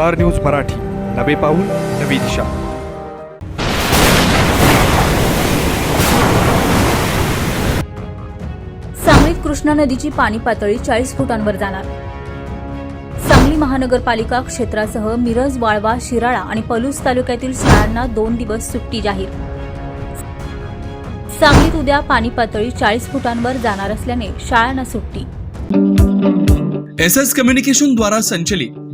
Star News Marathi. नवे पाऊल नवी दिशा. सांगलीत कृष्णा नदीची पाणी पातळी चाळीस फुटांवर जाणार. सांगली महानगरपालिका क्षेत्रासह मिरज वाळवा शिराळा आणि पलूस तालुक्यातील शाळांना दोन दिवस सुट्टी जाहीर. सांगलीत उद्या पाणी पातळी चाळीस फुटांवर जाणार असल्याने शाळांना सुट्टी. एस एस कम्युनिकेशन द्वारा संचलित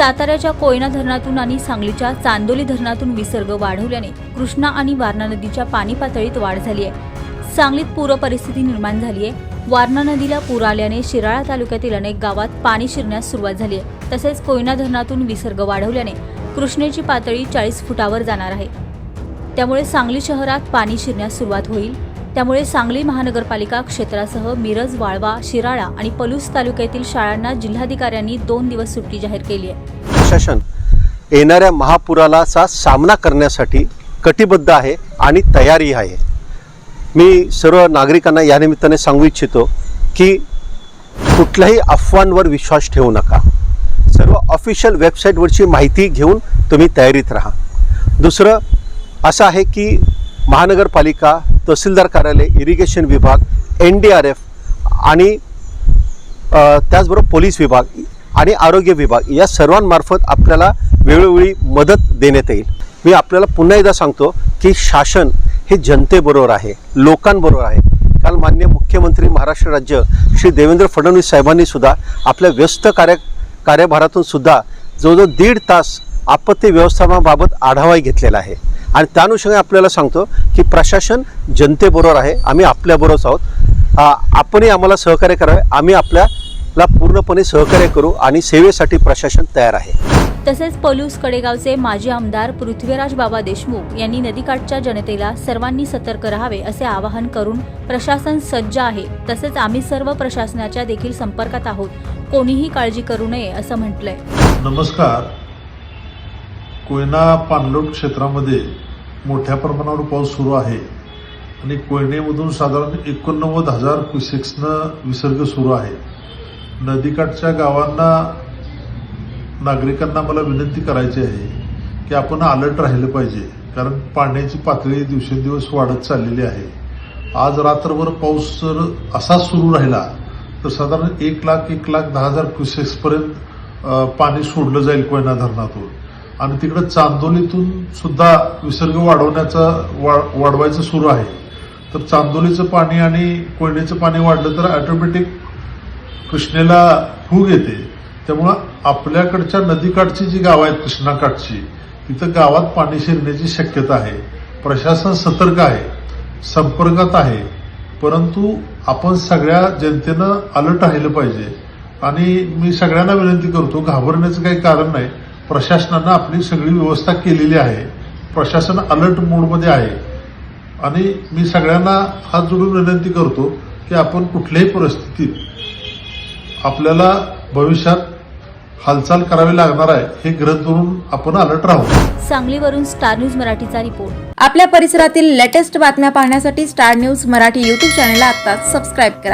साताऱ्याच्या कोयना धरणातून आणि सांगलीच्या चांदोली धरणातून विसर्ग वाढवल्याने कृष्णा आणि वारणा नदीच्या पाणी पातळीत वाढ झाली आहे. सांगलीत पूर परिस्थिती निर्माण झाली आहे. वारणा नदीला पूर आल्याने शिराळा तालुक्यातील अनेक गावात पाणी शिरण्यास सुरुवात झाली आहे. तसेच कोयना धरणातून विसर्ग वाढवल्याने कृष्णेची पातळी चाळीस फुटावर जाणार आहे. त्यामुळे सांगली शहरात पाणी शिरण्यास सुरुवात होईल. त्यामुळे सांगली महानगरपालिका क्षेत्रासह मिरज वाळवा शिराळा आणि पलूस तालुक्यातील शाळांना जिल्हाधिकाऱ्यांनी दोन दिवस सुट्टी जाहीर केली आहे. प्रशासन येणाऱ्या महापुरालाचा सामना करण्यासाठी कटिबद्ध आहे आणि तयारी आहे. मी सर्व नागरिकांना या निमित्ताने सांगू इच्छितो की कुठल्याही अफवांवर विश्वास ठेवू नका. सर्व ऑफिशियल वेबसाईटवरची माहिती घेऊन तुम्ही तयारीत राहा. दुसरं असं आहे की महानगरपालिका तहसीलदार कार्यालय इरिगेशन विभाग एन डी आर एफ आणि त्याचबरोबर पोलीस विभाग आणि आरोग्य विभाग या सर्वांमार्फत आपल्याला वेळोवेळी मदत देण्यात येईल. मी आपल्याला पुन्हा एकदा सांगतो की शासन हे जनतेबरोबर आहे लोकांबरोबर आहे. काल मान्य मुख्यमंत्री महाराष्ट्र राज्य श्री देवेंद्र फडणवीस साहेबांनी सुद्धा आपल्या व्यस्त कार्य कार्यभारातून सुद्धा जवळजवळ दीड तास आपत्ती व्यवस्थापनाबाबत आढावाही घेतलेला आहे. आणि त्या अनुषंगाने आपल्याला सांगतो की प्रशासन जनतेबरोबर आहे. आम्ही आपल्याबरोबर आहोत. आ, आपणही आम्हाला सहकार्य करावे. आम्ही आपल्याला पूर्णपणे सहकार्य करू आणि सेवेसाठी प्रशासन तयार आहे. तसेच पलूस कडेगावचे माजी आमदार पृथ्वीराज बाबा देशमुख यांनी नदीकाठच्या जनतेला सर्वांनी सतर्क राहावे असे आवाहन करून प्रशासन सज्ज आहे. तसेच आम्ही सर्व प्रशासनाच्या देखील संपर्कात आहोत. कोणीही काळजी करू नये असं म्हटलंय. नमस्कार. कोयना पाणलोट क्षेत्रामध्ये मोठ्या प्रमाणावर पाऊस सुरू आहे. आणि कोयनेमधून साधारण एकोणनव्वद हजार क्युसेक्सनं विसर्ग सुरू आहे. नदीकाठच्या गावांना नागरिकांना मला विनंती करायची आहे की आपण अलर्ट राहिलं पाहिजे कारण पाण्याची पातळी दिवसेंदिवस वाढत चाललेली आहे. आज रात्रभर पाऊस जर असाच सुरू राहिला तर साधारण एक लाख एक लाख दहा हजार क्युसेक्सपर्यंत पाणी सोडलं जाईल कोयना धरणातून. आणि तिकडं चांदोलीतून सुद्धा विसर्ग वाढवण्याचा वा वाढवायचं सुरू आहे. तर चांदोलीचं पाणी आणि कोयनेचं पाणी वाढलं तर ऑटोमॅटिक कृष्णेला फूग येते. त्यामुळं आपल्याकडच्या नदीकाठची जी गावं आहेत कृष्णाकाठची तिथं गावात पाणी शिरण्याची शक्यता आहे. प्रशासन सतर्क आहे संपर्कात आहे परंतु आपण सगळ्या जनतेनं अलर्ट राहिलं पाहिजे. आणि मी सगळ्यांना विनंती करतो घाबरण्याचं काही कारण नाही. प्रशासनानं आपली सगळी व्यवस्था केलेली आहे. प्रशासन अलर्ट मोडमध्ये आहे. आणि मी सगळ्यांना हात जोडून विनंती करतो की आपण कुठल्याही परिस्थितीत आपल्याला भविष्यात हालचाल करावी लागणार आहे हे गृहीत धरून आपण अलर्ट राहू. सांगलीवरून स्टार न्यूज मराठीचा रिपोर्ट आपल्या परिसरातील लेटेस्ट बातम्या पाहण्यासाठी स्टार न्यूज मराठी यूट्यूब चॅनलला आत्ताच सबस्क्राईब करा.